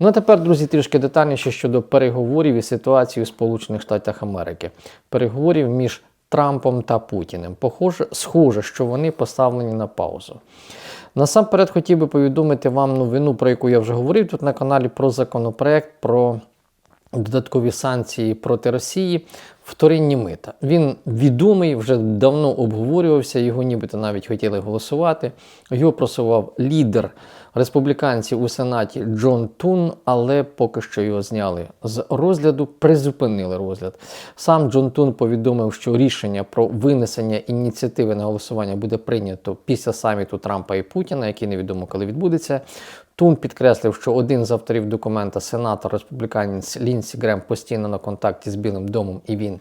Ну а тепер, друзі, трішки детальніше щодо переговорів і ситуації у Сполучених Штатах Америки. Переговорів між Трампом та Путіним. Похоже, схоже, що вони поставлені на паузу. Насамперед хотів би повідомити вам новину, про яку я вже говорив тут на каналі про законопроект про додаткові санкції проти Росії, вторинні мита. Він відомий, вже давно обговорювався, його нібито навіть хотіли голосувати. Його просував лідер республіканців у Сенаті Джон Тун, але поки що його зняли з розгляду, призупинили розгляд. Сам Джон Тун повідомив, що рішення про винесення ініціативи на голосування буде прийнято після саміту Трампа і Путіна, який невідомо коли відбудеться. Тун підкреслив, що один з авторів документа, сенатор республіканець Лінсі Грем, постійно на контакті з Білим домом, і він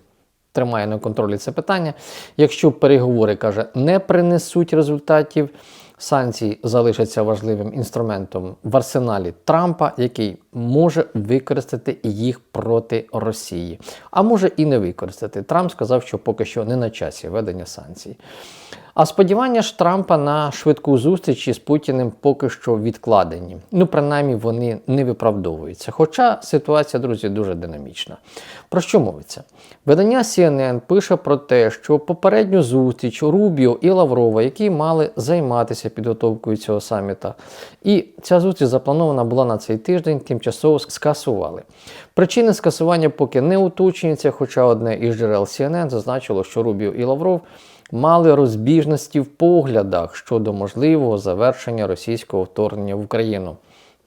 тримає на контролі це питання. Якщо переговори каже не принесуть результатів, санкції залишаться важливим інструментом в арсеналі Трампа, який може використати їх проти Росії, а може і не використати. Трамп сказав, що поки що не на часі ведення санкцій. А сподівання ж Трампа на швидку зустріч із Путіним поки що відкладені. Ну, принаймні, вони не виправдовуються. Хоча ситуація, друзі, дуже динамічна. Про що мовиться? Видання CNN пише про те, що попередню зустріч Рубіо і Лаврова, які мали займатися підготовкою цього саміта, і ця зустріч запланована була на цей тиждень, тимчасово скасували. Причини скасування поки не уточнюються, хоча одне із джерел CNN зазначило, що Рубіо і Лавров мали розбіжності в поглядах щодо можливого завершення російського вторгнення в Україну.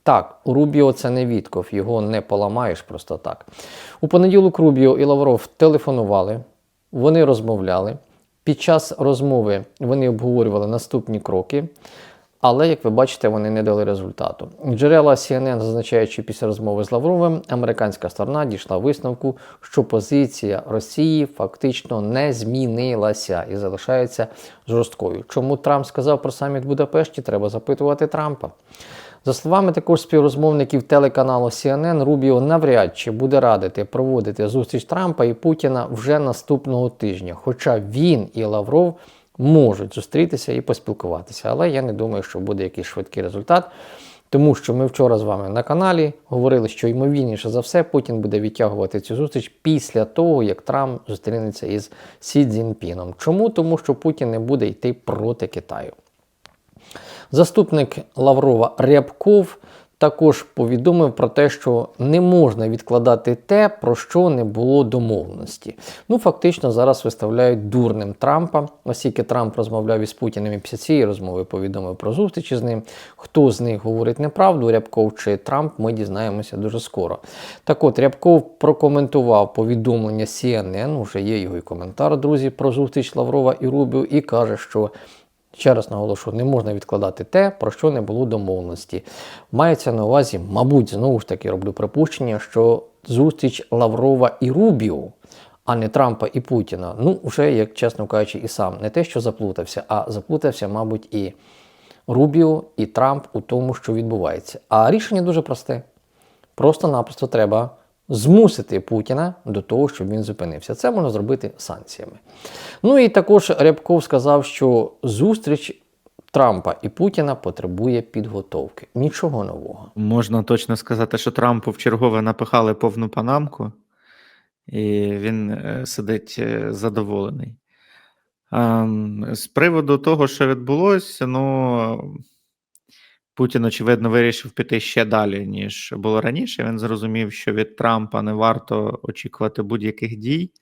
Так, у Рубіо це не Вітков, його не поламаєш просто так. У понеділок Рубіо і Лавров телефонували, вони розмовляли. Під час розмови вони обговорювали наступні кроки, але, як ви бачите, вони не дали результату. Джерела CNN, зазначаючи після розмови з Лавровим, американська сторона дійшла висновку, що позиція Росії фактично не змінилася і залишається жорсткою. Чому Трамп сказав про саміт в Будапешті? Треба запитувати Трампа. За словами також співрозмовників телеканалу CNN, Рубіо навряд чи буде радити проводити зустріч Трампа і Путіна вже наступного тижня. Хоча він і Лавров можуть зустрітися і поспілкуватися. Але я не думаю, що буде якийсь швидкий результат. Тому що ми вчора з вами на каналі говорили, що ймовірніше за все Путін буде відтягувати цю зустріч після того, як Трамп зустрінеться із Сі Цзіньпіном. Чому? Тому що Путін не буде йти проти Китаю. Заступник Лаврова Рябков також повідомив про те, що не можна відкладати те, про що не було домовленості. Ну, фактично, зараз виставляють дурним Трампа, оскільки Трамп розмовляв із Путіним і після цієї розмови повідомив про зустрічі з ним. Хто з них говорить неправду, Рябков чи Трамп, ми дізнаємося дуже скоро. Так от, Рябков прокоментував повідомлення CNN, уже є його і коментар, друзі, про зустріч Лаврова і Рубіо, і каже, що Ще раз наголошую, не можна відкладати те, про що не було домовленості. Мається на увазі, мабуть, знову ж таки роблю припущення, що зустріч Лаврова і Рубіо, а не Трампа і Путіна. Ну, вже, як чесно кажучи, і сам не те, що заплутався, а заплутався, мабуть, і Рубіо, і Трамп у тому, що відбувається. А рішення дуже просте. Просто-напросто треба змусити Путіна до того, щоб він зупинився. Це можна зробити санкціями. Ну і також Рябков сказав, що зустріч Трампа і Путіна потребує підготовки. Нічого нового. Можна точно сказати, що Трампу вчергове напихали повну панамку, і він е, сидить е, задоволений. Ем, З приводу того, що відбулося, ну Путін, очевидно, вирішив піти ще далі, ніж було раніше. Він зрозумів, що від Трампа не варто очікувати будь-яких дій.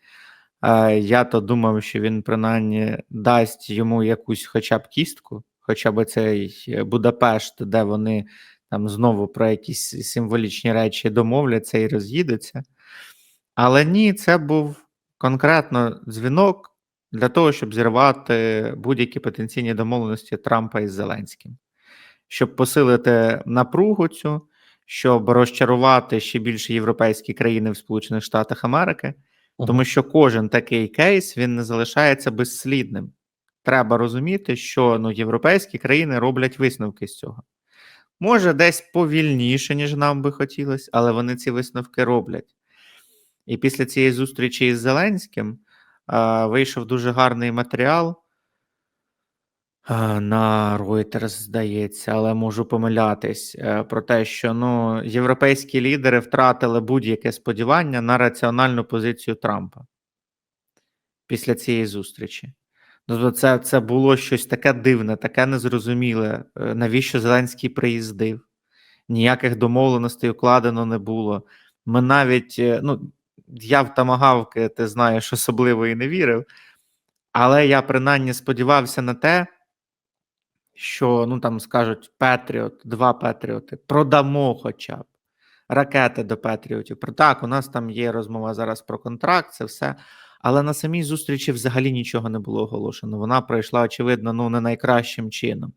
Е, Я то думав, що він принаймні дасть йому якусь хоча б кістку, хоча б цей Будапешт, де вони там знову про якісь символічні речі домовляться і роз'їдуться. Але ні, це був конкретно дзвінок для того, щоб зірвати будь-які потенційні домовленості Трампа із Зеленським, щоб посилити напругу цю, щоб розчарувати ще більше європейські країни в Сполучених Штатах Америки, тому що кожен такий кейс він не залишається безслідним. Треба розуміти, що ну, європейські країни роблять висновки з цього. Може, десь повільніше, ніж нам би хотілося, але вони ці висновки роблять. І після цієї зустрічі із Зеленським е, вийшов дуже гарний матеріал. Е, на Reuters, здається, але можу помилятись е, про те, що ну, європейські лідери втратили будь-яке сподівання на раціональну позицію Трампа після цієї зустрічі. Тобто це, це було щось таке дивне, таке незрозуміле. Е, Навіщо Зеленський приїздив? Ніяких домовленостей укладено не було. Ми навіть, ну, я в тамагавки, ти знаєш, особливо і не вірив, але я принаймні сподівався на те, що ну там скажуть Петріот, два Петріоти, продамо хоча б ракети до Петріотів. Так, у нас там є розмова зараз про контракт, це все. Але на самій зустрічі взагалі нічого не було оголошено. Вона пройшла, очевидно, ну не найкращим чином.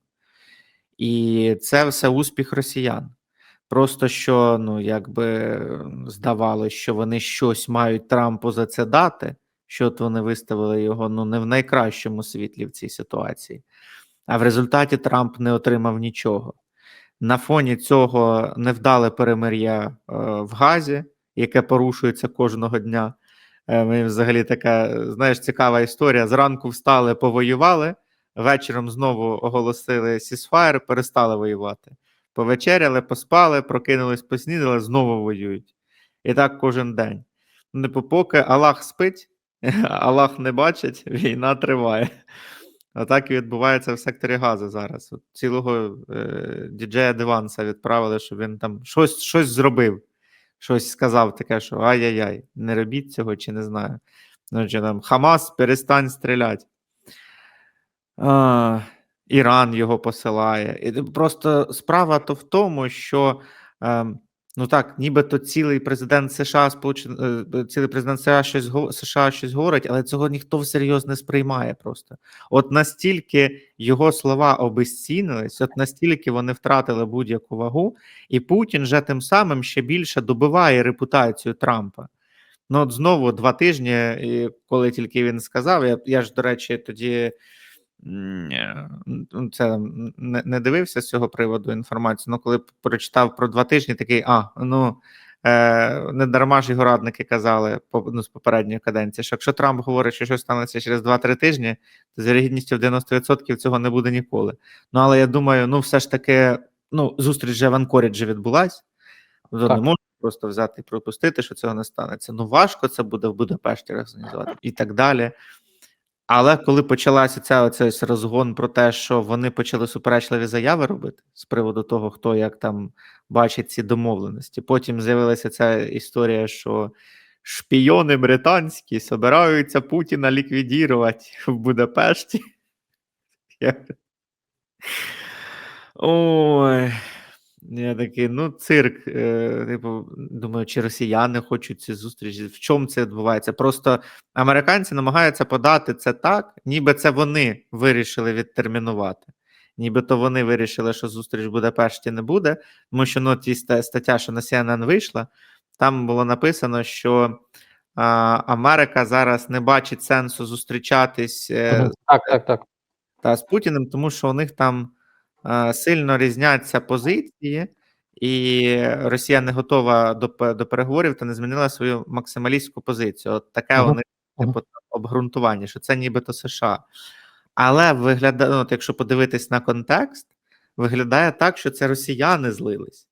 І це все успіх росіян. Просто що, ну, якби здавалося, що вони щось мають Трампу за це дати, що от вони виставили його ну, не в найкращому світлі в цій ситуації. А в результаті Трамп не отримав нічого. На фоні цього невдале перемир'я е, в Газі, яке порушується кожного дня. Е, мені взагалі така, знаєш, цікава історія. Зранку встали, повоювали, вечором знову оголосили сісфаєр, перестали воювати. Повечеряли, поспали, прокинулись, поснідали, знову воюють. І так кожен день. Ну, Типу, поки Аллах спить, Аллах не бачить, війна триває. Отак і відбувається в секторі Гази зараз. От цілого е, діджея Диванса відправили, щоб він там щось, щось зробив, щось сказав таке, що ай-яй-яй, не робіть цього, чи не знаю. Ну, там Хамас, перестань стріляти. А, Іран його посилає. І просто справа то в тому, що. Е, Ну так, нібито цілий президент США Сполучен... цілий президент США щось го- США щось говорить, але цього ніхто всерйоз не сприймає просто. От настільки його слова обезцінились, от настільки вони втратили будь-яку вагу, і Путін же тим самим ще більше добиває репутацію Трампа. Ну, от знову два тижні, коли тільки він сказав, я, я ж, до речі, тоді це не, не дивився з цього приводу інформацію. Ну, коли прочитав про два тижні, такий, а, ну. Е, не дарма ж його радники казали ну, з попередньої каденції, що якщо Трамп говорить, що щось станеться через 2-3 тижні, то з вірогідністю в 90% цього не буде ніколи. Ну але я думаю, ну все ж таки, ну, зустріч же в Анкоріджі відбулась. Не можна просто взяти і пропустити, що цього не станеться. Ну важко це буде в Будапешті організувати і так далі. Але коли почалася ця оцей розгон про те, що вони почали суперечливі заяви робити з приводу того, хто як там бачить ці домовленості. Потім з'явилася ця історія, що шпійони британські собираються Путіна ліквідувати в Будапешті. Ой. Я такий, ну, цирк. Е, типу, думаю, чи росіяни хочуть ці зустрічі? В чому це відбувається? Просто американці намагаються подати це так, ніби це вони вирішили відтермінувати. Нібито вони вирішили, що зустріч в Будапешті не буде, тому що ну, ті стаття, що на CNN вийшла, там було написано, що а, Америка зараз не бачить сенсу зустрічатись е, Так, так, так. та з Путіним, тому що у них там сильно різняться позиції, і Росія не готова до, до переговорів та не змінила свою максималістську позицію. От таке у них типу, обґрунтування, що це нібито США. Але виглядає, ну, якщо подивитись на контекст, виглядає так, що це росіяни злились.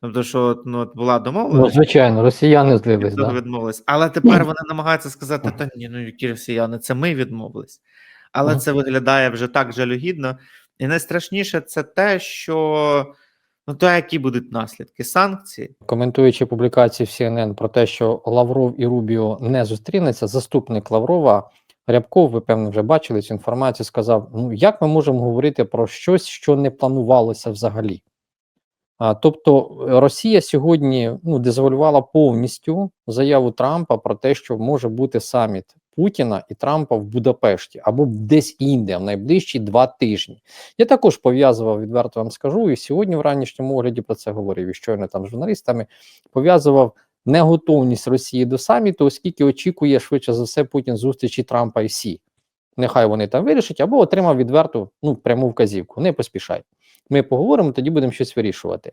Тобто, що ну, от була Ну, звичайно, росіяни злились, да. відмовились. Але тепер вони намагаються сказати: та ні, ну які росіяни, це ми відмовились. Але це виглядає вже так жалюгідно. І найстрашніше це те, що ну то які будуть наслідки санкцій. Коментуючи публікації в CNN про те, що Лавров і Рубіо не зустрінуться, заступник Лаврова Рябков, ви певно вже бачили цю інформацію, сказав: ну як ми можемо говорити про щось, що не планувалося взагалі? А, тобто е, Росія сьогодні ну, дезавалювала повністю заяву Трампа про те, що може бути саміт Путіна і Трампа в Будапешті або десь інде в найближчі два тижні. Я також пов'язував, відверто вам скажу, і сьогодні в ранішньому огляді про це говорив, і щойно там з журналістами пов'язував неготовність Росії до саміту, оскільки очікує швидше за все Путін зустрічі Трампа і Сі. Нехай вони там вирішать, або отримав відверту ну, пряму вказівку. Не поспішай. Ми поговоримо, тоді будемо щось вирішувати.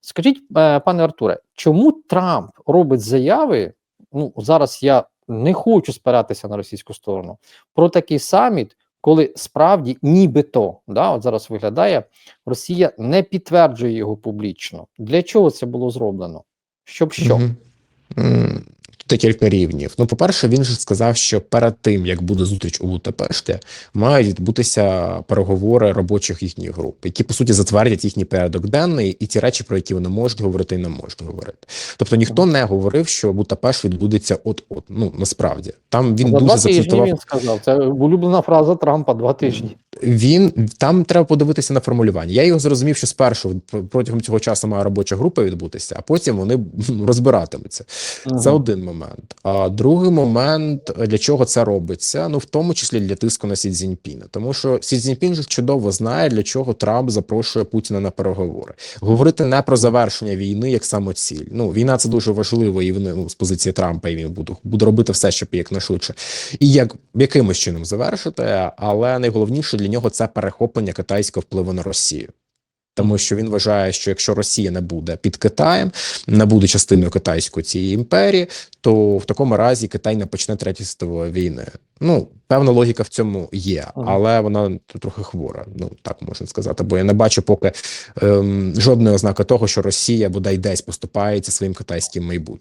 Скажіть, е, пане Артуре, чому Трамп робить заяви? Ну зараз я не хочу спиратися на російську сторону про такий саміт, коли справді нібито да, от зараз виглядає, Росія не підтверджує його публічно. Для чого це було зроблено? Щоб що? Мгм. М, Тут кілька рівнів. Ну, по-перше, він же сказав, що перед тим як буде зустріч у Будапешті, мають відбутися переговори робочих їхніх груп, які по суті затвердять їхній порядок денний і ті речі, про які вони можуть говорити і не можуть говорити. Тобто ніхто не говорив, що Будапешт відбудеться от-от. Ну насправді там він За два дуже тижні зацитував. він сказав. Це улюблена фраза Трампа два тижні. Він там треба подивитися на формулювання. Я його зрозумів, що спершу протягом цього часу має робоча група відбутися, а потім вони розбиратимуться. Це один момент. А другий момент, для чого це робиться? Ну в тому числі для тиску на Сі Цзіньпіна. Тому що Сі Цзіньпін же чудово знає, для чого Трамп запрошує Путіна на переговори. Говорити не про завершення війни як самоціль. Ну війна це дуже важливо, і вони ну, з позиції Трампа і він буде, буде робити все, щоб якнайшвидше і як якимось чином завершити. Але найголовніше для нього це перехоплення китайського впливу на Росію. Тому що він вважає, що якщо Росія не буде під Китаєм, не буде частиною китайської цієї імперії, то в такому разі Китай не почне третьої світової війни. Ну певна логіка в цьому є, але вона трохи хвора. Ну так можна сказати. Бо я не бачу поки ем, жодної ознаки того, що Росія бодай десь поступається своїм китайським майбутнім.